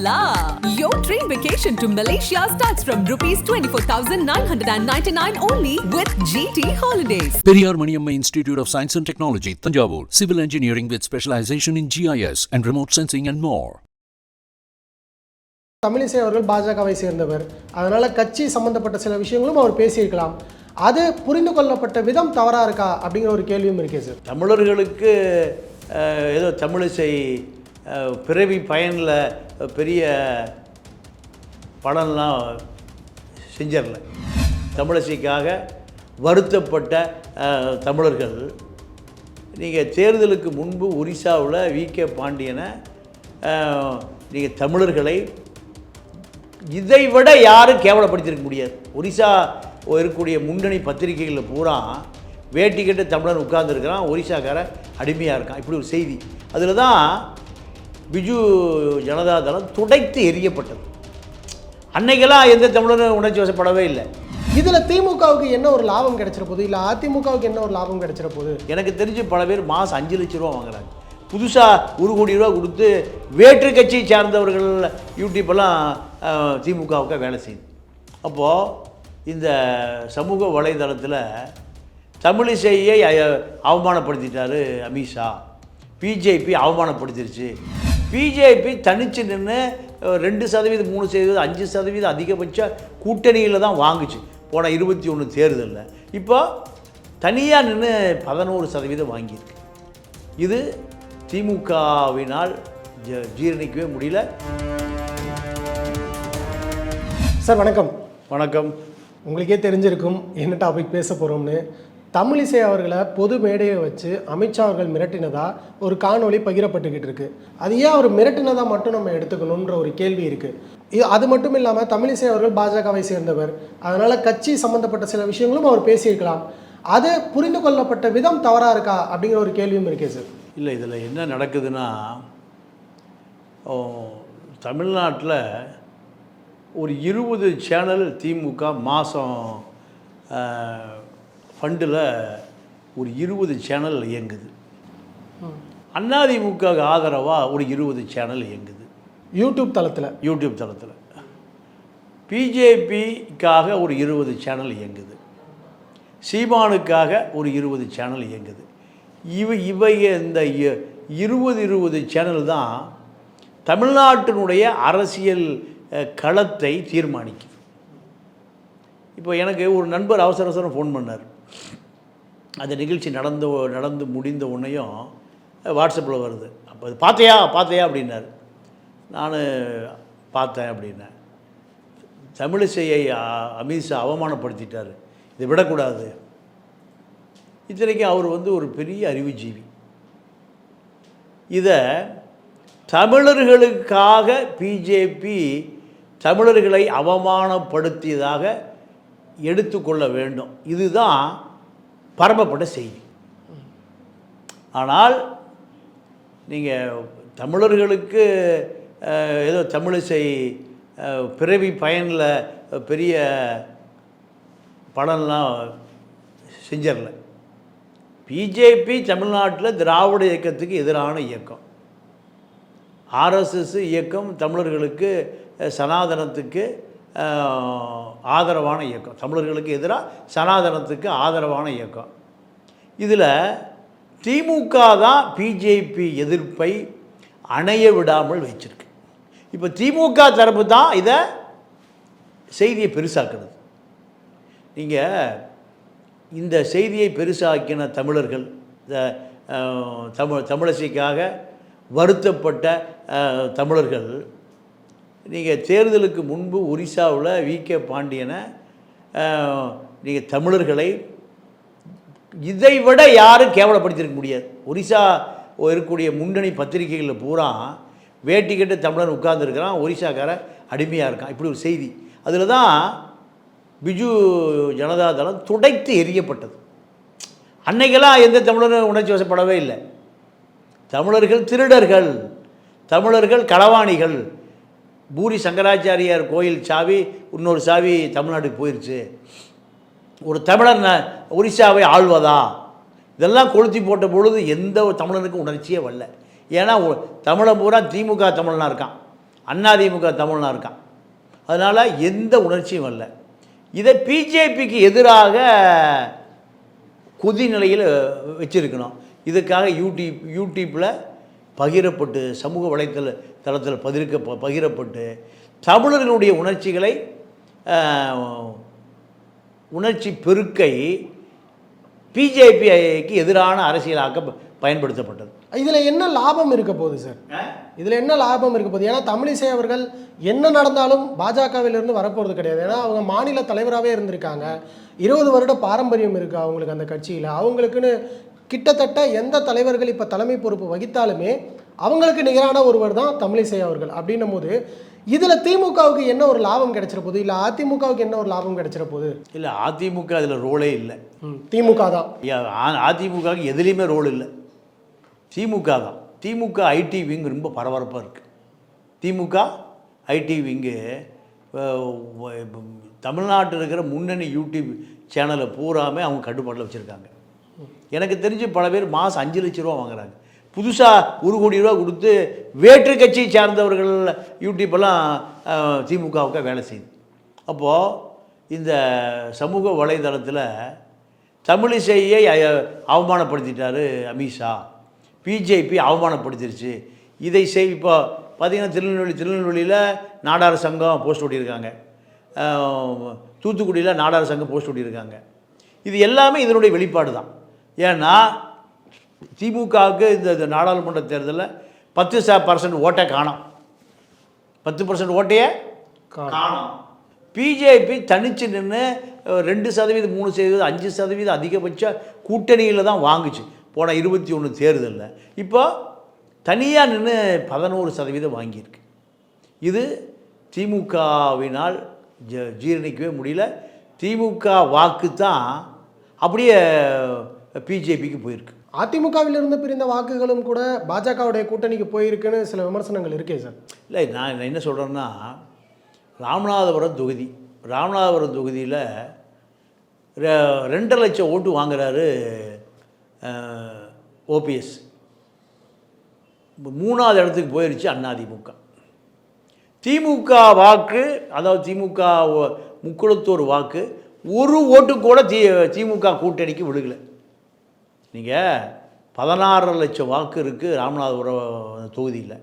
la! Your train vacation to Malaysia starts from rupees 24,999 only with GT Holidays. Periyar Maniamma Institute of Science and Technology, Tanjavur. Civil engineering with specialization in GIS and remote sensing and more. Tamilisai அவர்கள் பாஜகவை சேர்ந்தவர் அதனால் கட்சி சம்பந்தப்பட்ட சில விஷயங்களும் அவர் பேசியிருக்கலாம் அது புரிந்து கொள்ளப்பட்ட விதம் தவறாக இருக்கா அப்படிங்கிற ஒரு கேள்வியும் இருக்கே சார் தமிழர்களுக்கு ஏதோ தமிழிசை பிறவி பயனில் பெரிய படம்லாம் செஞ்சிடல. தமிழசிக்காக வருத்தப்பட்ட தமிழர்கள். நீங்கள் தேர்தலுக்கு முன்பு ஒரிசாவில் வி. கே. பாண்டியனை நீங்கள் தமிழர்களை இதை விட யாரும் கேவலப்படுத்தியிருக்க முடியாது. ஒரிசா இருக்கக்கூடிய முன்னணி பத்திரிகைகளில் பூரா வேட்டி கட்டு தமிழன் உட்கார்ந்துருக்கிறான் ஒரிசாக்காரன் அடிமையாக இருக்கான். இப்படி ஒரு செய்தி. அதில் தான் பிஜு ஜனதா தளம் துடைத்து எரியப்பட்டது அன்னைக்கெல்லாம் எந்த தமிழரும் உணர்ச்சி வசப்படவே இல்லை. இதில் திமுகவுக்கு என்ன ஒரு லாபம் கிடைச்சிட போகுது இல்லை அதிமுகவுக்கு என்ன ஒரு லாபம் கிடைச்சிட போகுது எனக்கு தெரிஞ்சு பல பேர் மாதம் அஞ்சு லட்ச ரூபா வாங்குறாங்க. புதுசாக ஒரு கோடி ரூபா கொடுத்து வேற்று கட்சியை சார்ந்தவர்கள் யூடியூப்பெல்லாம் திமுகவுக்கு வேலை செய்யுது. அப்போது இந்த சமூக வலைதளத்தில் தமிழிசையை அவமானப்படுத்திட்டாரு அமித்ஷா. பிஜேபி அவமானப்படுத்திருச்சு. பிஜேபி தனிச்சு நின்று ரெண்டு சதவீதம் மூணு சதவீதம் அஞ்சு சதவீதம் அதிகபட்ச கூட்டணியில் தான் வாங்குச்சு. போன இருபத்தி ஒன்று தேர்தலில். இப்போ தனியாக நின்று பதினோரு சதவீதம் வாங்கியிருக்கு. இது திமுகவினால் ஜ ஜீரணிக்கவே முடியல. சார் வணக்கம். வணக்கம். உங்களுக்கே தெரிஞ்சிருக்கும் என்ன டாபிக் பேச போகிறோம்னு தமிழிசை அவர்களை பொது மேடையை வச்சு அமித்ஷா அவர்கள் மிரட்டினதா ஒரு காணொளி பகிரப்பட்டுக்கிட்டு இருக்கு. அது ஏன் அவர் மிரட்டினதா மட்டும் நம்ம எடுத்துக்கணுன்ற ஒரு கேள்வி இருக்கு. இது அது மட்டும் இல்லாமல் தமிழிசை அவர்கள் பாஜகவை சேர்ந்தவர். அதனால கட்சி சம்பந்தப்பட்ட சில விஷயங்களும் அவர் பேசியிருக்கலாம். அது புரிந்து கொள்ளப்பட்ட விதம் தவறாக இருக்கா அப்படிங்கிற ஒரு கேள்வியும் இருக்கே சார். இல்லை இதில் என்ன நடக்குதுன்னா தமிழ்நாட்டில் ஒரு இருபது சேனல் திமுக மாதம் ஃபண்டில் ஒரு இருபது சேனல் இயங்குது. அதிமுக ஆதரவாக ஒரு இருபது சேனல் இயங்குது. யூடியூப் தளத்தில். யூடியூப் தளத்தில். பிஜேபிக்காக ஒரு இருபது சேனல் இயங்குது. சீமானுக்காக ஒரு இருபது சேனல் இயங்குது. இவ இவைய இந்த இருபது இருபது சேனல் தான் தமிழ்நாட்டினுடைய அரசியல் களத்தை தீர்மானிக்குது. இப்போ எனக்கு ஒரு நண்பர் அவசர அவசரம் ஃபோன் பண்ணார். அந்த நிகழ்ச்சி நடந்த நடந்து முடிந்த உடனேயும் வாட்ஸ்அப்பில் வருது. அப்போ அது பார்த்தியா பார்த்தியா அப்படின்னாரு. நான் பார்த்தேன் அப்படின்னேன் தமிழிசையை அ- அமித்ஷா அவமானப்படுத்திட்டார். இதை விடக்கூடாது. இத்தனைக்கும் அவர் வந்து ஒரு பெரிய அறிவுஜீவி. இதை தமிழர்களுக்காக பிஜேபி தமிழர்களை அவமானப்படுத்தியதாக எடுத்துக்கொள்ள வேண்டும். இதுதான் பரப்பப்பட்ட செய்தி. ஆனால் நீங்கள் தமிழர்களுக்கு ஏதோ தமிழிசை பிறவி பயனில் பெரிய படம்லாம் செஞ்சிடல பிஜேபி தமிழ்நாட்டில் திராவிட இயக்கத்துக்கு எதிரான இயக்கம். ஆர்எஸ்எஸ் இயக்கம் தமிழர்களுக்கு சனாதனத்துக்கு ஆதரவான இயக்கம். தமிழர்களுக்கு எதிராக சனாதனத்துக்கு ஆதரவான இயக்கம். இதில் திமுக தான் பிஜேபி எதிர்ப்பை அணைய விடாமல் வச்சிருக்கு. இப்போ திமுக தரப்பு தான் இதை செய்தியை பெருசாக்குறது நீங்கள் இந்த செய்தியை பெருசாக்கின தமிழர்கள் இந்த தமிழ் தமிழசைக்காக வருத்தப்பட்ட தமிழர்கள் நீங்கள் தேர்தலுக்கு முன்பு ஒரிசாவில் வி. கே. பாண்டியனை நீங்கள் தமிழர்களை இதை விட யாரும் கேவலப்படுத்தியிருக்க முடியாது. ஒரிசா இருக்கக்கூடிய முன்னணி பத்திரிகைகளில் பூரா வேட்டி கட்டு தமிழன் உட்கார்ந்துருக்கிறான் ஒரிசாக்காரன் அடிமையாக இருக்கான். இப்படி ஒரு செய்தி. அதில் தான் பிஜு ஜனதா தளம் துடைத்து எரியப்பட்டது அன்னைக்கெல்லாம் எந்த தமிழரும் உணர்ச்சி வசப்படவே இல்லை. தமிழர்கள் திருடர்கள் தமிழர்கள் களவாணிகள் பூரி சங்கராச்சாரியார் கோயில் சாவி இன்னொரு சாவி தமிழ்நாட்டுக்கு போயிடுச்சு ஒரு தமிழன் ஒரிசாவை ஆழ்வதா இதெல்லாம் கொளுத்தி போட்ட பொழுது எந்த ஒரு தமிழனுக்கும் உணர்ச்சியே வரல. ஏன்னா ஒ- தமிழன் பூரா திமுக தமிழனாக இருக்கான். அண்ணா திமுக தமிழனாக இருக்கான். அதனால் எந்த உணர்ச்சியும் வரல. இதை பிஜேபிக்கு எதிராக குதி நிலையில் வச்சுருக்கணும். இதுக்காக யூடியூப் யூடியூப்பில் பகிரப்பட்டு சமூக வலைத்தள தளத்தில் பதிர்க்க பகிரப்பட்டு தமிழர்களுடைய உணர்ச்சிகளை உணர்ச்சி பெருக்கை பிஜேபிக்கு எதிரான அரசியலாக்க பயன்படுத்தப்பட்டது. இதில் என்ன லாபம் இருக்க போகுது சார்? இதில் என்ன லாபம் இருக்க போகுது? ஏன்னா தமிழிசை அவர்கள் என்ன நடந்தாலும் பாஜகவிலிருந்து வரப்போகிறது கிடையாது. ஏன்னா அவங்க மாநில தலைவராகவே இருந்திருக்காங்க. இருபது வருட பாரம்பரியம் இருக்குது அவங்களுக்கு அந்த கட்சியில். அவங்களுக்குன்னு கிட்டத்தட்ட எந்த தலைவர்கள் இப்போ தலைமை பொறுப்பு வகித்தாலுமே அவங்களுக்கு நிகரான ஒருவர் தான் தமிழிசை அவர்கள் அப்படின்னும் போது இதில் திமுகவுக்கு என்ன ஒரு லாபம் கிடைச்சிட போகுது? இல்லை அதிமுகவுக்கு என்ன ஒரு லாபம் கிடைச்சிட போகுது? இல்லை அதிமுக அதில் ரோலே இல்லை. திமுக தான். அதிமுகவுக்கு எதுலேயுமே ரோல் இல்லை. திமுக தான். திமுக ஐடி விங் ரொம்ப பரபரப்பாக இருக்குது திமுக ஐடி விங்கு தமிழ்நாட்டில் இருக்கிற முன்னணி யூடியூப் சேனலை பூராமே அவங்க கட்டுப்பாட்டில் வச்சுருக்காங்க. எனக்கு தெரிஞ்சு பல பேர் மாதம் அஞ்சு லட்ச ரூபா வாங்குறாங்க. புதுசாக ஒரு கோடி ரூபா கொடுத்து வேற்று கட்சியை சார்ந்தவர்கள் யூடியூப்பெல்லாம் திமுகவுக்கு வேலை செய்யுது. அப்போது இந்த சமூக வலைதளத்தில் தமிழிசையை அவமானப்படுத்திட்டார் அமித்ஷா. பிஜேபி அவமானப்படுத்திருச்சு. இதை செய் இப்போ பார்த்திங்கன்னா திருநெல்வேலி திருநெல்வேலியில் நாடார் சங்கம் போஸ்ட் ஓட்டியிருக்காங்க. தூத்துக்குடியில் நாடார் சங்கம் போஸ்ட் ஓட்டியிருக்காங்க. இது எல்லாமே இதனுடைய வெளிப்பாடு தான் ஏன்னா திமுகவுக்கு இந்த நாடாளுமன்ற தேர்தலில் பத்து ச பர்சன்ட் ஓட்டை காணோம். பத்து பர்சன்ட் ஓட்டையே காணோம். பிஜேபி தனிச்சு நின்று ரெண்டு சதவீதம் மூணு சதவீதம் அஞ்சு சதவீதம் அதிகபட்ச கூட்டணியில் தான் வாங்குச்சு. போன இருபத்தி ஒன்று தேர்தலில். இப்போ தனியாக நின்று பதினோரு சதவீதம் வாங்கியிருக்கு. இது திமுகவினால் ஜ ஜீரணிக்கவே முடியல. திமுக வாக்கு தான் அப்படியே பிஜேபிக்கு போயிருக்கு. அதிமுகவிலிருந்து பிரிந்த வாக்குகளும் கூட பாஜகவுடைய கூட்டணிக்கு போயிருக்குன்னு சில விமர்சனங்கள் இருக்கே சார். இல்லை நான் என்ன சொல்கிறேன்னா ராமநாதபுரம் தொகுதி ராமநாதபுரம் தொகுதியில் ரெண்டரை லட்சம் ஓட்டு வாங்குறாரு ஓபிஎஸ் மூணாவது இடத்துக்கு போயிருச்சு அதிமுக திமுக வாக்கு அதாவது திமுக முக்குளத்தூர் வாக்கு ஒரு ஓட்டு கூட தி திமுக கூட்டணிக்கு விழுகலை. நீங்கள் பதினாறு லட்சம் வாக்கு இருக்குது ராமநாதபுரம் தொகுதியில்.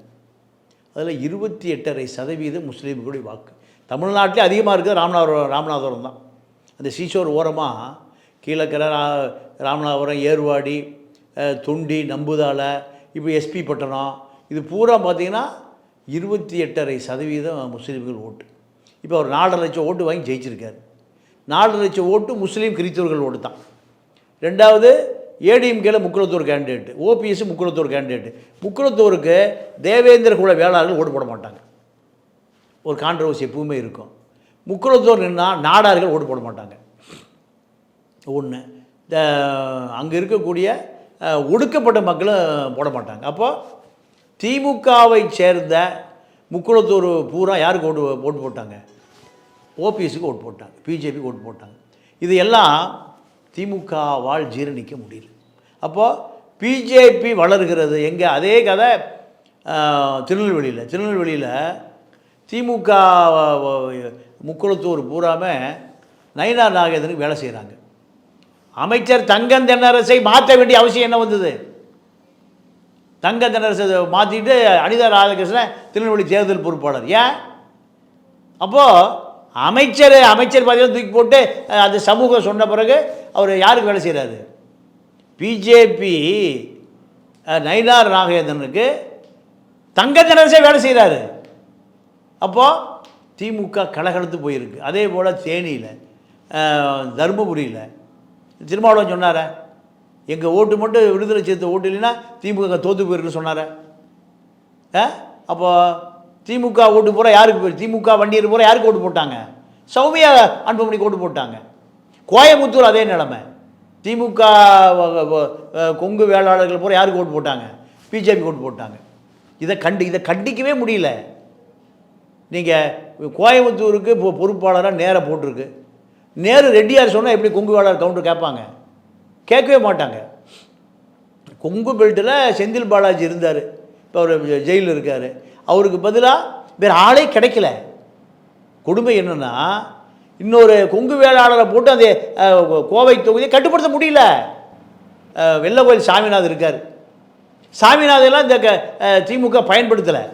அதில் இருபத்தி எட்டரை சதவீதம் முஸ்லீம்களுடைய வாக்கு. தமிழ்நாட்டிலே அதிகமாக இருக்குது ராமநாதபுரம் ராமநாதபுரம் தான். அந்த சீசோர் ஓரமாக கீழக்கரை ரா ராமநாதபுரம் ஏர்வாடி துண்டி தொண்டி நம்புதாலை இப்போ எஸ்பி பட்டணம் இது பூரா பார்த்தீங்கன்னா இருபத்தி எட்டரை சதவீதம் முஸ்லீம்கள் ஓட்டு. இப்போ அவர் நாலரை லட்சம் ஓட்டு வாங்கி ஜெயிச்சிருக்காரு. நாலரை லட்சம் ஓட்டு முஸ்லீம் கிறித்தவர்கள் ஓட்டு தான். ரெண்டாவது ஏடிஎம்கேல Mukkulathur candidate OPS Mukkulathur candidate முக்குளத்தூருக்கு தேவேந்திர குல வேளாளர்கள் ஓட்டு போட மாட்டாங்க. ஒரு கான்ட்ரவர்சி எப்பவுமே இருக்கும். முக்குளத்தூர் நின்னால் நாடார்கள் ஓட்டு போட மாட்டாங்க. ஒன்று அங்கே இருக்கக்கூடிய ஒடுக்கப்பட்ட மக்களும் போட மாட்டாங்க. அப்போது திமுகவை சேர்ந்த முக்குளத்தூர் பூரா யாருக்கு ஓட்டு ஓட்டு போட்டாங்க? ஓபிஎஸ்க்கு ஓட்டு போட்டாங்க பிஜேபிக்கு ஓட்டு போட்டாங்க. இது எல்லாம் திமுகவால் ஜீரணிக்க முடியல. அப்போது பிஜேபி வளர்கிறது. எங்கே அதே கதை திருநெல்வேலியில். திருநெல்வேலியில் திமுக முக்குளத்தூர் பூராமல் நயினார் நாகேந்திரனுக்கு வேலை செய்கிறாங்க அமைச்சர் தங்கம் தென்னரசை மாற்ற வேண்டிய அவசியம் என்ன வந்தது? தங்கம் தென்னரசை மாற்றிட்டு அனிதா ராதாகிருஷ்ணன் திருநெல்வேலி தேர்தல் பொறுப்பாளர். ஏன்? அப்போது அமைச்சர் அமைச்சர் பதவியை தூக்கி போட்டு அது அந்த சமூகம் சொன்ன பிறகு அவர் யாருக்கு வேலை செய்கிறாரு பிஜேபி நயினார் நாகேந்திரனுக்கு தங்க தினரசே வேலை செய்கிறாரு அப்போது திமுக கலகலத்து போயிருக்கு. அதே போல் தேனியில் தருமபுரியில். திருமாவளவன் சொன்னார? எங்கள் ஓட்டு மட்டும் விடுதலை சேர்த்த ஓட்டு இல்லைன்னா திமுக தோற்று போயிருக்குன்னு சொன்னார? ஆ அப்போது திமுக ஓட்டு பூரா யாருக்கு போய் திமுக வண்டியர் போகிற யாருக்கு ஓட்டு போட்டாங்க? சௌமியா அன்புமணிக்கு ஓட்டு போட்டாங்க. கோயம்புத்தூர் அதே நிலமை. திமுக கொங்கு வேளாளர்கள் பூரா யாருக்கு ஓட்டு போட்டாங்க? பிஜேபி ஓட்டு போட்டாங்க. இதை கண்டு இதை கண்டிக்கவே முடியல. நீங்கள் கோயம்புத்தூருக்கு இப்போ பொறுப்பாளராக நேராக போட்டிருக்கு. நேரு ரெட்டியார் சொன்னால் எப்படி கொங்கு வேளாளர் கவுண்டர் கேட்பாங்க? கேட்கவே மாட்டாங்க. கொங்கு பெல்ட்டில் செந்தில் பாலாஜி இருந்தார். இப்போ அவர் ஜெயிலில் இருக்கார். அவருக்கு பதிலாக வேறு ஆளே கிடைக்கல. கொடுமை என்னென்னா இன்னொரு கொங்கு வேளாளரை போட்டு அந்த கோவை தொகுதியை கட்டுப்படுத்த முடியல. அஹ், வெள்ளக்கோயில் சாமிநாதன் இருக்கார். சாமிநாதெல்லாம் இந்த க திமுக பயன்படுத்தலை.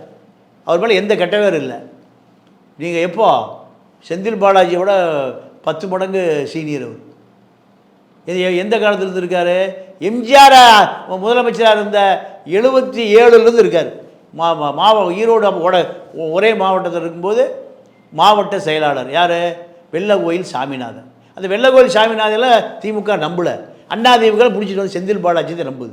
அவர் மேலே எந்த கெட்டவேரும் இல்லை. நீங்கள் எப்போ? செந்தில் பாலாஜியோட பத்து மடங்கு சீனியர் அவர். இது எந்த காலத்துல இருக்கார் எம்ஜிஆர் முதலமைச்சராக இருந்த எழுபத்தி ஏழுலேருந்து இருக்கார். மா மா- மாவ ஈரோடு ஓட ஒரே மாவட்டத்தில் இருக்கும்போது மாவட்ட செயலாளர். யார்? வெள்ளக்கோயில் சாமிநாதன். அந்த வெள்ளக்கோயில் சாமிநாதனில் திமுக நம்பலை. அண்ணா திமுக பிடிச்சிட்டு வந்து செந்தில் பாலாஜி நம்புது.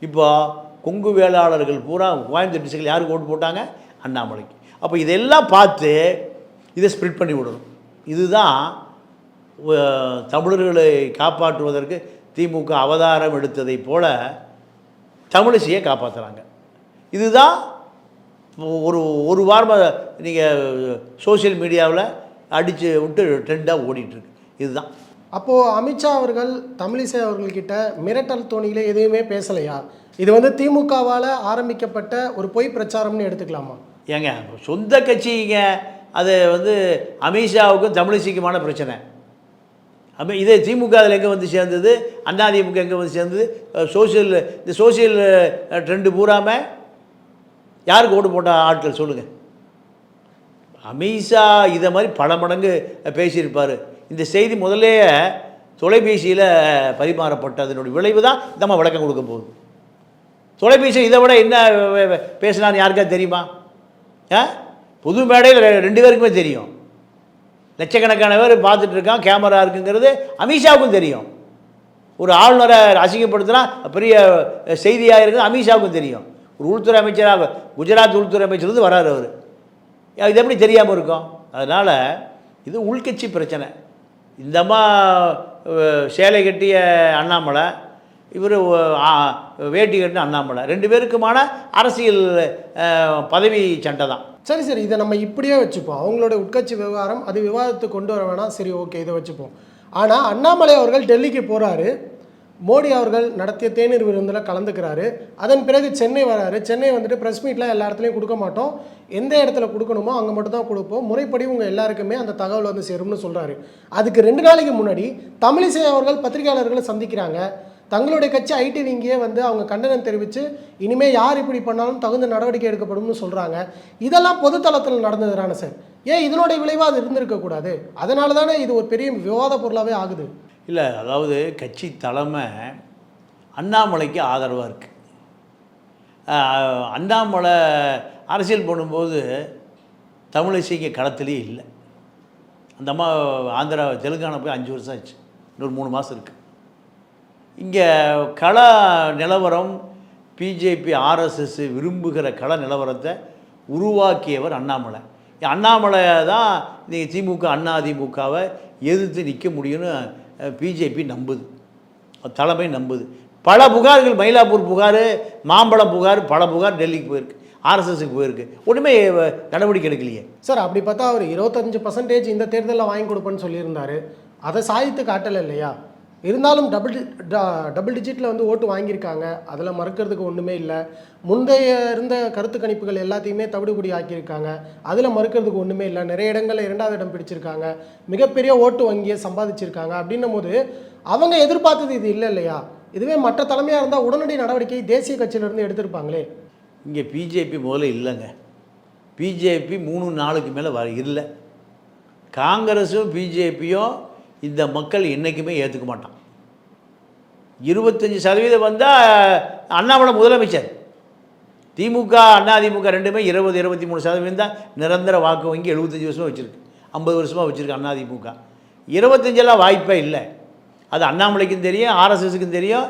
இப்போ கொங்கு வேளாளர்கள் பூரா கோயம்புத்தூர் டிஸ்ட்ரிக்டில் யாருக்கு ஓட்டு போட்டாங்க? அண்ணாமலைக்கு. அப்போ இதெல்லாம் பார்த்து இதை ஸ்ப்ரிட் பண்ணி விடணும். இதுதான் தமிழர்களை காப்பாற்றுவதற்கு திமுக அவதாரம் எடுத்ததைப் போல தமிழிசையை காப்பாற்றுறாங்க இதுதான் ஒரு ஒரு வாரமாக நீங்கள் சோஷியல் மீடியாவில் அடித்து விட்டு ட்ரெண்டாக ஓடிட்டுருக்கு. இதுதான். அப்போது அமித்ஷா அவர்கள் தமிழிசை அவர்கள்கிட்ட மிரட்டல் தோணியில எதுவுமே பேசலையா? இது வந்து திமுகவால் ஆரம்பிக்கப்பட்ட ஒரு பொய் பிரச்சாரம்னு எடுத்துக்கலாமா? ஏங்க சொந்த கட்சிங்க அது வந்து அமித்ஷாவுக்கும் தமிழிசைக்குமான பிரச்சனை. அமி இதே திமுக அதில் எங்கே வந்து சேர்ந்தது? அதிமுக எங்கே வந்து சேர்ந்தது? சோஷியல் இந்த சோஷியல் ட்ரெண்டு பூராம யாருக்கு ஓட்டு போட்ட ஆட்கள் சொல்லுங்கள் அமித்ஷா இதை மாதிரி பல மடங்கு பேசியிருப்பார். இந்த செய்தி முதல்லயே தொலைபேசியில் பரிமாறப்பட்டதனுடைய விளைவு தான் நம்ம விளக்கம் கொடுக்க போகுது. தொலைபேசி இதை விட என்ன பேசினான்னு யாருக்கா தெரியுமா? ஆ? புது மேடையில் ரெ- ரெண்டு பேருக்குமே தெரியும். லட்சக்கணக்கான பேர் பார்த்துட்டு இருக்கான் கேமரா இருக்குங்கிறது அமித்ஷாவுக்கும் தெரியும். ஒரு ஆளுநரை அசிங்கப்படுத்தினா பெரிய செய்தியாக இருக்குது அமித்ஷாவுக்கும் தெரியும். ஒரு உள்துறை அமைச்சராக குஜராத் உள்துறை அமைச்சர் வராரு அவர். இது எப்படி தெரியாமல் இருக்கும்? அதனால் இது உள்கட்சி பிரச்சனை. இந்த அம்மா சேலை கட்டிய அண்ணாமலை இவர் வேட்டி கட்டின அண்ணாமலை. ரெண்டு பேருக்குமான அரசியல் பதவி சண்டை தான். சரி சரி. இதை நம்ம இப்படியே வச்சுப்போம். அவங்களோட உட்கட்சி விவகாரம் அது விவாதத்துக்கு கொண்டு வர வேணாம். சரி ஓகே. இதை வச்சுப்போம். ஆனால் அண்ணாமலை அவர்கள் டெல்லிக்கு போகிறாரு மோடி அவர்கள் நடத்திய தேநீர் விருந்தில் கலந்துக்கிறாரு. அதன் பிறகு சென்னை வராரு. சென்னை வந்துட்டு ப்ரெஸ் மீட்டில் எல்லா இடத்துலையும் கொடுக்க மாட்டோம். எந்த இடத்துல கொடுக்கணுமோ அங்கே மட்டும் தான் கொடுப்போம். முறைப்படி உங்கள் எல்லாருக்குமே அந்த தகவல் வந்து சேரும்னு சொல்கிறாரு அதுக்கு ரெண்டு நாளைக்கு முன்னாடி தமிழிசை அவர்கள் பத்திரிகையாளர்களை சந்திக்கிறாங்க. தங்களுடைய கட்சி ஐடி விங்கியே வந்து அவங்க கண்டனம் தெரிவித்து இனிமேல் யார் இப்படி பண்ணாலும் தகுந்த நடவடிக்கை எடுக்கப்படும்னு சொல்கிறாங்க இதெல்லாம் பொதுத்தளத்தில் நடந்ததுதானே சார்? ஏன் இதனுடைய விளைவாக அது இருந்திருக்கக்கூடாது? அதனால தானே இது ஒரு பெரிய விவாத பொருளாகவே ஆகுது? இல்லை அதாவது கட்சி தலைமை அண்ணாமலைக்கு ஆதரவாக இருக்குது அண்ணாமலை அரசியல் பண்ணும்போது தமிழிசைக்கு களத்துலேயே இல்லை. அந்த அம்மா ஆந்திரா தெலுங்கானா போய் அஞ்சு வருஷம் ஆச்சு. இன்னொரு மூணு மாதம் இருக்குது இங்கே கள நிலவரம் பிஜேபி ஆர்எஸ்எஸ் விரும்புகிற கள நிலவரத்தை உருவாக்கியவர் அண்ணாமலை. அண்ணாமலை தான் நீங்கள் திமுக அண்ணா திமுகவை எதிர்த்து நிற்க முடியும்னு பிஜேபி நம்புது. தலைமை நம்புது. பல புகார்கள் மயிலாப்பூர் புகார் மாம்பழம் புகார் பல புகார் டெல்லிக்கு போயிருக்கு. ஆர்எஸ்எஸ்க்கு போயிருக்கு. ஒன்றுமே நடவடிக்கை எடுக்கலையே. சார் அப்படி பார்த்தா அவர் இருபத்தஞ்சு பர்சன்டேஜ் இந்த தேர்தலில் வாங்கி கொடுப்பேன்னு சொல்லியிருந்தாரு. அதை சாதித்து காட்டலை இல்லையா? இருந்தாலும் டபுள் டபுள் டிஜிட்டில் வந்து ஓட்டு வாங்கியிருக்காங்க. அதில் மறுக்கிறதுக்கு ஒன்றுமே இல்லை. முந்தைய இருந்த கருத்து கணிப்புகள் எல்லாத்தையுமே தவிடுபடி ஆக்கியிருக்காங்க. அதில் மறுக்கிறதுக்கு ஒன்றுமே இல்லை. நிறைய இடங்களில் இரண்டாவது இடம் பிடிச்சிருக்காங்க. மிகப்பெரிய ஓட்டு வங்கியை சம்பாதிச்சிருக்காங்க. அப்படின்னும் போது அவங்க எதிர்பார்த்தது இது இல்லை இல்லையா? இதுவே மற்ற தலைமையாக இருந்தால் உடனடி நடவடிக்கை தேசிய கட்சியிலேருந்து எடுத்திருப்பாங்களே? இங்கே பிஜேபி முதல்ல இல்லைங்க. பிஜேபி மூணு நாளுக்கு மேலே வர இல்லை. காங்கிரஸும் பிஜேபியும் இந்த மக்கள் என்றைக்குமே ஏற்றுக்க மாட்டான். இருபத்தஞ்சி சதவீதம் வந்தால் அண்ணாமலை முதலமைச்சர். திமுக அண்ணா திமுக ரெண்டுமே இருபது இருபத்தி மூணு சதவீதம் தான் நிரந்தர வாக்கு வங்கி எழுபத்தஞ்சி வருஷமாக வச்சுருக்கு. ஐம்பது வருஷமாக வச்சுருக்கு அண்ணா திமுக. இருபத்தஞ்செல்லாம் வாய்ப்பே இல்லை. அது அண்ணாமலைக்கும் தெரியும் ஆர்எஸ்எஸுக்கும் தெரியும்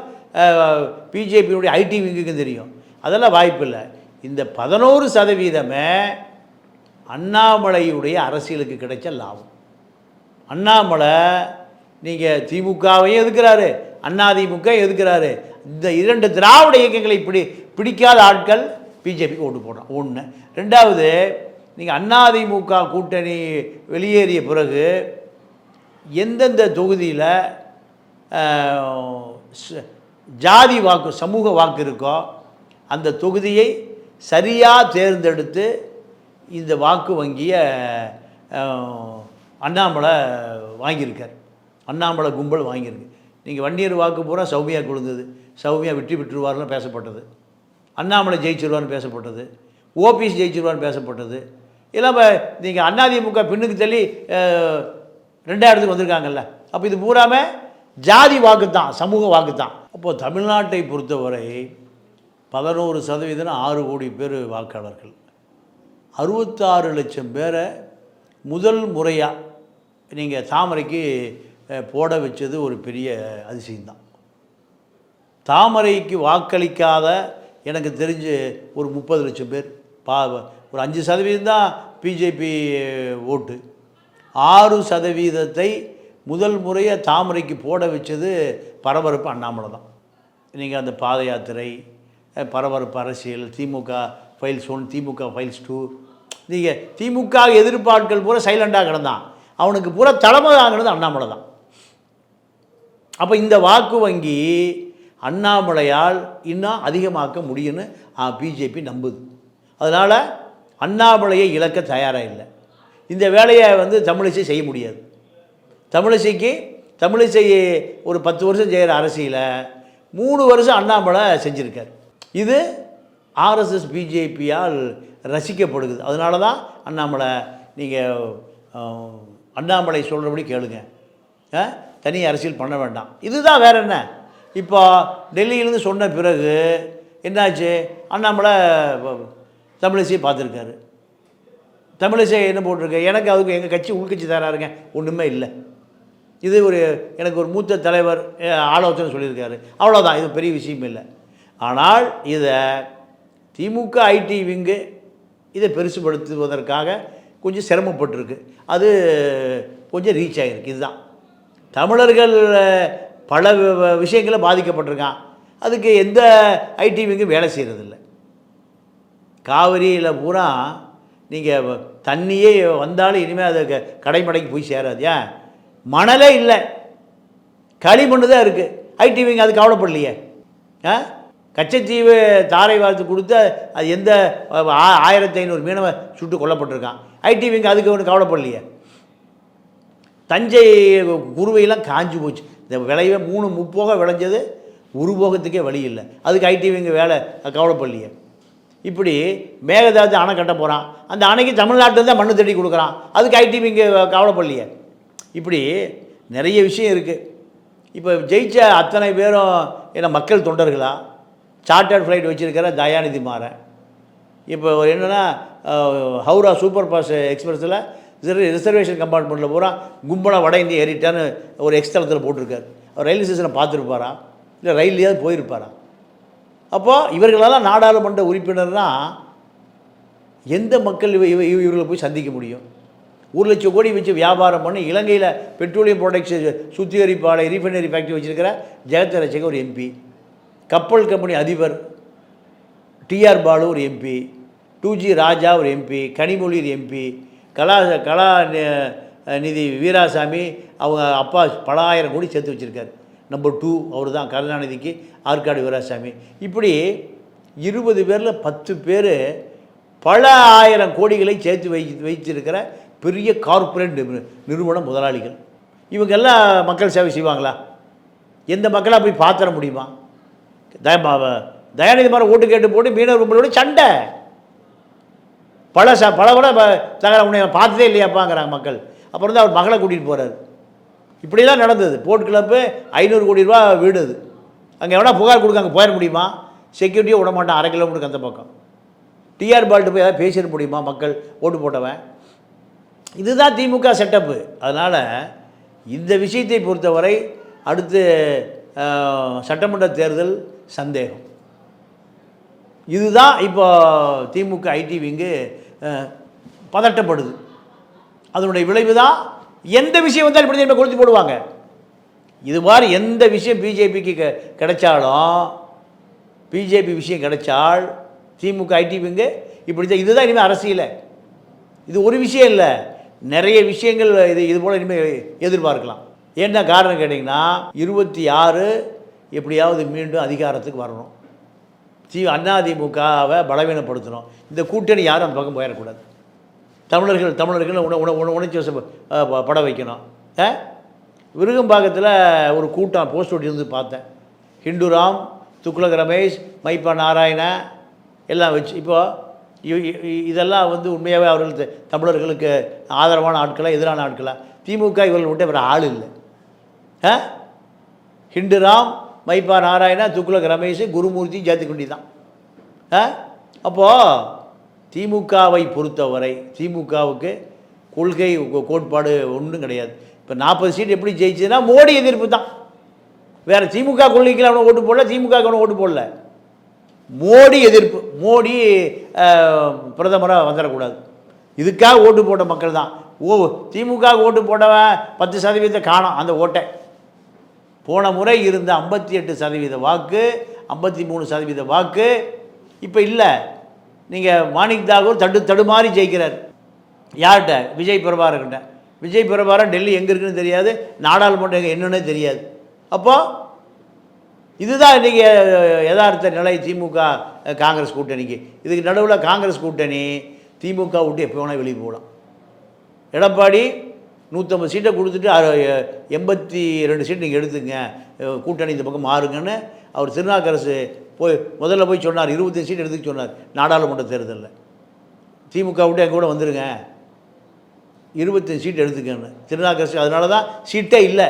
பிஜேபியினுடைய ஐடி விங்குக்கும் தெரியும். அதெல்லாம் வாய்ப்பு இல்லை. இந்த பதினோரு சதவீதமே அண்ணாமலையுடைய அரசியலுக்கு கிடைச்ச லாபம். அண்ணாமலை நீங்கள் திமுகவையும் எதுக்குறாரு அதிமுக எதுக்குறாரு இந்த இரண்டு திராவிட இயக்கங்களை பிடி பிடிக்காத ஆட்கள் பிஜேபிக்கு ஓட்டு போடுறான். ஒன்று ரெண்டாவது நீங்கள் அதிமுக கூட்டணி வெளியேறிய பிறகு எந்தெந்த தொகுதியில் ஜாதி வாக்கு சமூக வாக்கு இருக்கோ அந்த தொகுதியை சரியாக தேர்ந்தெடுத்து இந்த வாக்கு வங்கியை அண்ணாமலை வாங்கியிருக்கார். அண்ணாமலை கும்பல் வாங்கியிருக்கு. நீங்கள் வன்னியர் வாக்கு பூரா சௌமியா கொழுந்தது. சௌமியா வெற்றி பெற்றுருவார்னு பேசப்பட்டது. அண்ணாமலை ஜெயிச்சிருவார்னு பேசப்பட்டது. ஓபிஎஸ் ஜெயிச்சிருவார்னு பேசப்பட்டது. இல்லை இப்போ நீங்கள் அதிமுக பின்னுக்கு தள்ளி ரெண்டாயிரத்துக்கு வந்திருக்காங்கல்ல. அப்போ இது பூராமே ஜாதி வாக்கு தான் சமூக வாக்கு தான் அப்போது தமிழ்நாட்டை பொறுத்தவரை பதினோரு சதவீதம் ஆறு கோடி பேர் வாக்காளர்கள். அறுபத்தாறு லட்சம் பேரை முதல் முறையாக நீங்கள் தாமரைக்கு போட வச்சது ஒரு பெரிய அதிசயம்தான். தாமரைக்கு வாக்களிக்காத எனக்கு தெரிஞ்சு ஒரு முப்பது லட்சம் பேர் பா ஒரு அஞ்சு சதவீதம் தான் பிஜேபி ஓட்டு. ஆறு சதவீதத்தை முதல் முறையை தாமரைக்கு போட வச்சது பரபரப்பு அண்ணாமலை தான். நீங்கள் அந்த பாத யாத்திரை பரபரப்பு அரசியல் DMK files one DMK files two நீங்கள் திமுக எதிர்ப்பாட்கள் பூரா சைலண்டாக கிடந்தான். அவனுக்கு பூரா தலைமை வாங்கினது அண்ணாமலை தான். அப்போ இந்த வாக்கு வங்கி அண்ணாமலையால் இன்னும் அதிகமாக்க முடியும்னு பிஜேபி நம்புது. அதனால் அண்ணாமலையை இழக்க தயாராக இல்லை. இந்த வேலையை வந்து தமிழிசை செய்ய முடியாது. தமிழிசைக்கு தமிழிசை ஒரு பத்து வருஷம் செய்கிற அரசியலை மூணு வருஷம் அண்ணாமலை செஞ்சுருக்கார். இது ஆர்எஸ்எஸ் பிஜேபியால் ரசிக்கப்படுகிறது அதனால தான் அண்ணாமலை நீங்கள் அண்ணாமலை சொல்கிறபடி கேளுங்க. ஆ? தனி அரசியல் பண்ண வேண்டாம். இதுதான் வேற என்ன? இப்போ டெல்லியிலேருந்து சொன்ன பிறகு என்னாச்சு? அண்ணாமலை வ- தமிழிசையை பார்த்துருக்காரு. தமிழிசை என்ன போட்டிருக்கு? எனக்கு அதுக்கு எங்கள் கட்சி உள்கட்சி தராருங்க ஒன்றுமே இல்லை. இது ஒரு எனக்கு ஒரு மூத்த தலைவர் ஆலோசனை சொல்லியிருக்காரு. அவ்வளோதான் இது பெரிய விஷயம் இல்லை. ஆனால் இதை திமுக ஐடி விங்கு இதை பெருசுபடுத்துவதற்காக கொஞ்சம் சிரமப்பட்டிருக்கு. அது கொஞ்சம் ரீச் ஆகிருக்கு இதுதான். தமிழர்கள் பல விஷயங்களை பாதிக்கப்பட்டிருக்கான். அதுக்கு எந்த ஐடிவிங்கும் வேலை செய்கிறதில்ல காவிரியில் பூரா நீங்கள் தண்ணியே வந்தாலும் இனிமேல் அது க- கடைமடைக்கு போய் சேராது ஏன் மணலே இல்லை. களிமண் தான் இருக்குது ஐடிவிங்க அது கவலைப்படலையே. ஆ கச்சத்தீவு தாரை வாழ்த்து கொடுத்து அது எந்த ஆ- ஆயிரத்தி ஐநூறு மீனவ சுட்டு கொல்லப்பட்டிருக்கான். ஐடிவிங்க அதுக்கு ஒன்று கவலைப்படலையே. தஞ்சை குருவையெல்லாம் காஞ்சு போச்சு. இந்த விளைவே மூணு முப்போக விளைஞ்சது ஒரு போகத்துக்கே வழி இல்லை. அதுக்கு ஐடிவிங்க வேலை கவலைப்படலையே. இப்படி மேகதாது அணை கட்ட போகிறான் அந்த அணைக்கு தமிழ்நாட்டில் தான் மண்ணு தட்டி கொடுக்குறான். அதுக்கு ஐடிவிங்க கவலைப்படலையே. இப்படி நிறைய விஷயம் இருக்குது இப்போ ஜெயித்த அத்தனை பேரும் என்ன மக்கள் தொண்டர்களாக சார்ட்டர்ட் ஃப்ளைட் வச்சுருக்கிற தயாநிதி மாறன். இப்போ என்னென்னா ஹவுரா சூப்பர் ஃபாஸ்ட் எக்ஸ்பிரஸில் ரிசர்வேஷன் கம்பார்ட்மெண்ட்டில் பூரா கும்பலாக வட இந்தியா ஏறிட்டான்னு ஒரு எக்ஸ்தலத்தில் போட்டிருக்காரு. அவர் ரயில்வே ஸ்டேஷனை பார்த்துருப்பாரா? இல்லை ரயில்லையாவது போயிருப்பாரா? அப்போது இவர்களெல்லாம் நாடாளுமன்ற உறுப்பினர்னா எந்த மக்கள் இவ இவ இவ- இவர்களை போய் சந்திக்க முடியும்? ஒரு லட்சம் கோடி வச்சு வியாபாரம் பண்ணி இலங்கையில் பெட்ரோலியம் ப்ராடக்ட்ஸ் சுத்திகரிப்பு ஆலை ரீஃபைனரி ஃபேக்ட்ரி வச்சுருக்கிற ஜெயத்த ரசிக ஒரு எம்பி கப்பல் கம்பெனி அதிபர் டிஆர் பாலு ஒரு எம்பி டூ ஜி ராஜா ஒரு எம்பி கனிமொழி ஒரு எம்பி கலா கலா நி- நிதி வீராசாமி அவங்க அப்பா பல ஆயிரம் கோடி சேர்த்து வச்சுருக்காரு. நம்பர் டூ அவர் தான் கருணாநிதிக்கு ஆற்காடு வீராசாமி. இப்படி இருபது பேரில் பத்து பேர் பல ஆயிரம் கோடிகளை சேர்த்து வை வைத்திருக்கிற பெரிய கார்ப்பரேட் நிறுவன முதலாளிகள். இவங்கெல்லாம் மக்கள் சேவை செய்வாங்களா? எந்த மக்களாக போய் பார்த்துட முடியுமா? தயாநிதி மாதிரி ஓட்டு கேட்டு போட்டு மீனவர் கும்பலோட சண்டை. பல ச பல பல தகர உன்னை பார்த்ததே இல்லையாப்பாங்கிறாங்க மக்கள். அப்புறம் தான் அவர் மகளை கூட்டிகிட்டு போகிறார் இப்படி தான் நடந்தது. போர்ட் கிளப்பு ஐநூறு கோடி ரூபா வீடு அது அங்கே எவனா புகார் கொடுக்க அங்கே போயிட முடியுமா? செக்யூரிட்டியே விட மாட்டான் அரை கிலோமீட்டருக்கு அந்த பக்கம். டிஆர் பால்ட்டு போய் ஏதாவது பேசிட முடியுமா மக்கள்? ஓட்டு போட்டவன். இதுதான் திமுக செட்டப்பு. அதனால் இந்த விஷயத்தை பொறுத்தவரை அடுத்து சட்டமன்ற தேர்தல் சந்தேகம். இதுதான் இப்போ திமுக ஐடி விங்கு பதட்டப்படுது. அதனுடைய விளைவு தான் எந்த விஷயம் வந்தாலும் இப்படி திரும்ப கொளுத்தி போடுவாங்க. இது மாதிரி எந்த விஷயம் பிஜேபிக்கு கெ கிடைச்சாலும் பிஜேபி விஷயம் கிடைச்சால் திமுக ஐடி விங்கு இப்படி தான் இதுதான் இனிமேல் அரசியல். இது ஒரு விஷயம் இல்லை. நிறைய விஷயங்கள் இது இது போல் இனிமேல் எதிர்பார்க்கலாம். என்ன காரணம் கேட்டிங்கன்னா இருபத்தி ஆறு எப்படியாவது மீண்டும் அதிகாரத்துக்கு வரணும். தி அதிமுகவை பலவீனப்படுத்தணும். இந்த கூட்டணி யாரும் அந்த பக்கம் போயிடக்கூடாது. தமிழர்கள் தமிழர்கள் உண உண உண உணர்ச்சி வச பட வைக்கணும். ஆ? விருகம்பாக்கத்தில் ஒரு கூட்டம் போஸ்ட் ஒட்டியிருந்து பார்த்தேன். ஹிந்துராம் துக்ளக் ரமேஷ் மைப்பா நாராயண எல்லாம் வச்சு இப்போது இதெல்லாம் வந்து உண்மையாகவே அவர்கள் தமிழர்களுக்கு ஆதரவான ஆட்களாக எதிரான ஆட்களாக திமுக இவர்கள் விட்டு வேறு ஆள் இல்லை. ஆ? ஹிண்டுராம் மைப்பா நாராயணா துக்குலக் ரமேஷ் குருமூர்த்தி ஜாதிக்குண்டி தான். ஆ? அப்போது திமுகவை பொறுத்தவரை திமுகவுக்கு கொள்கை கோ- கோட்பாடு ஒன்றும் கிடையாது. இப்போ நாற்பது சீட் எப்படி ஜெயிச்சதுன்னா மோடி எதிர்ப்பு தான். வேறு திமுக கொள்கைக்கு அவனை ஓட்டு போடல திமுக அவனை ஓட்டு போடல. மோடி எதிர்ப்பு மோடி பிரதமராக வந்துடக்கூடாது. இதுக்காக ஓட்டு போட்ட மக்கள் தான். ஓ திமுக ஓட்டு போட்டவன் பத்து சதவீதத்தை காணோம் அந்த ஓட்டை. போன முறை இருந்த ஐம்பத்தி எட்டு சதவீத வாக்கு ஐம்பத்தி மூணு சதவீத வாக்கு இப்போ இல்லை. நீங்கள் மாணிக் தாகூர் தடு தடுமாறி ஜெயிக்கிறார். யார்கிட்ட? விஜய் பிரபாரர்கிட்ட விஜய் பிரபாரம் டெல்லி எங்கே இருக்குன்னு தெரியாது நாடாளுமன்றம் எங்கே என்னன்னே தெரியாது. அப்போது இதுதான் இன்றைக்கி யதார்த்த நிலை திமுக காங்கிரஸ் கூட்டணிக்கு. இதுக்கு நடுவில் காங்கிரஸ் கூட்டணி திமுக விட்டு எப்போ வேணால் வெளியே போகலாம். எடப்பாடி நூற்றம்பது சீட்டை கொடுத்துட்டு எண்பத்தி ரெண்டு சீட் நீங்கள் எடுத்துங்க. கூட்டணி இந்த பக்கம் மாறுங்கன்னு அவர் திருநாக்கரசு போய் முதல்ல போய் சொன்னார். இருபத்தஞ்சு சீட் எடுத்துக்க சொன்னார். நாடாளுமன்ற தேர்தலில். திமுக விட்டு எங்கள் கூட வந்துடுங்க இருபத்தஞ்சு சீட் எடுத்துக்கன்னு. திருநாக்கரசு அதனால தான் சீட்டே இல்லை.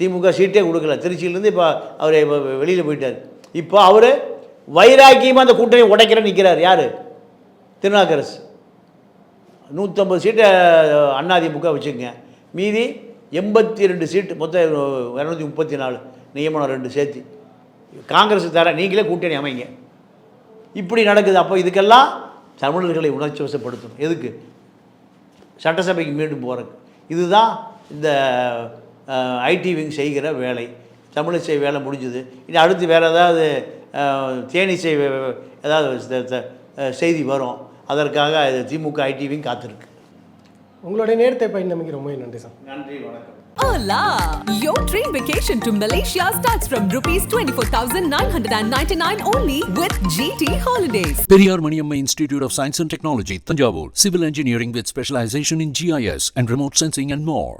திமுக சீட்டே கொடுக்கல. திருச்சியிலேருந்து இப்போ அவர் வெளியில் போயிட்டார். இப்போ அவர் வைராக்கியமாக அந்த கூட்டணி உடைக்கிற நிற்கிறார் யார்? திருநாக்கரசு நூற்றம்பது சீட்டை அண்ணாதிமுக வச்சுக்கங்க மீதி எண்பத்தி ரெண்டு சீட்டு மொத்தம் இரநூத்தி முப்பத்தி நாலு நியமனம் ரெண்டு சேர்த்து. காங்கிரஸ் தர நீங்களே கூட்டணி அமைங்க. இப்படி நடக்குது. அப்போ இதுக்கெல்லாம் தமிழர்களை உணர்ச்சி வசப்படுத்தணும். எதுக்கு? சட்டசபைக்கு மீண்டும் போகிறக்கு இதுதான் இந்த ஐடி விங் செய்கிற வேலை. தமிழிசை வேலை முடிஞ்சுது. இனி அடுத்து வேறு ஏதாவது தேனிசை ஏதாவது செய்தி வரும். அதற்காக இது திமுக ஐடி விங் காத்திருக்கு உங்களுடைய நேரத்தை பயணமிக்கு ரொம்ப நன்றி சார் நன்றி வணக்கம் Hola! Your train vacation to Malaysia starts from rupees 24,999 only with GT Holidays. Periyar Maniamma Institute of Science and Technology, Tanjavur. Civil engineering with specialization in GIS and remote sensing and more.